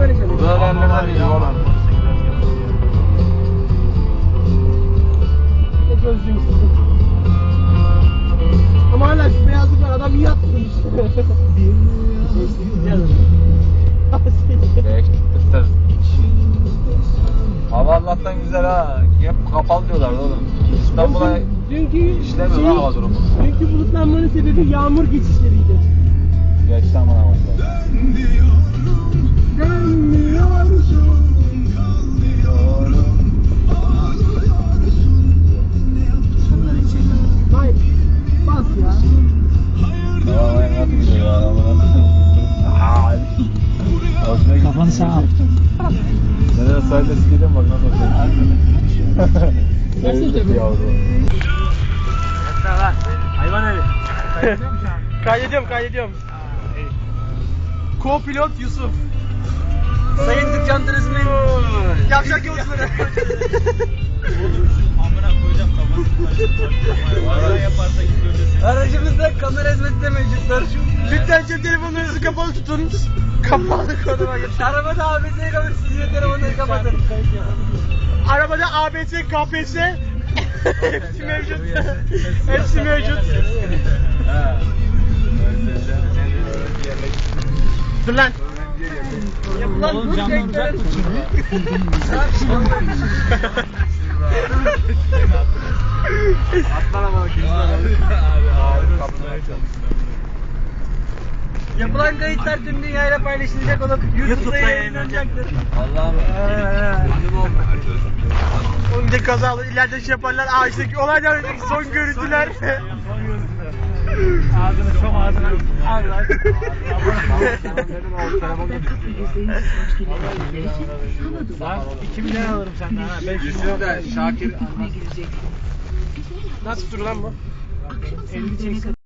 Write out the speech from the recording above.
böyle çalışıyor. Ellerden iyi oğlum. Ne gözlüğüm sizin. Ama hala şu beyazlık var adam iyi atmış. Değiştirdik. Hava Allah'tan güzel ha. Hep kapalı diyorlardı oğlum. İstanbul'a dünkü işlemiyor şey- hava durumu. Dünkü bulutlanmanın sebebi yağmur geçişleriydi. Geçti aman aman. Kafanı sağa al. Nereye sahilde sikeceğim bak nasıl olacak. Nasıl tabii? yavru. Hayvan evi. Kaydediyorum kaydediyorum. Co-pilot Yusuf. Sayın Dükkan Turizm'in yavşak yolcuları. Amına koyacağım kafasını. yaparsa hizmeti de mevcuttur. Lütfen cep telefonlarınızı kapalı tutun. Kapalı konuma geç. Arabada ABS kapatın. Siz de telefonları kapatın. Arabada ABS, KPS hepsi mevcut. hepsi mevcut. Dur lan. Yapılan Oğlum olacak mı Atlan ama Yapılan kayıtlar tüm dünyayla paylaşılacak olup YouTube'da yayınlanacaktır. Allah'ım. Bir de kazalı ileride şey yaparlar. Aa işte olaydan önceki son görüntüler. Ağzını çok ağzına. Abi lan. Lan 2 milyon alırım senden ha. 500 Yusuf da Şakir Nasıl tur lan bu? 50 çeksin.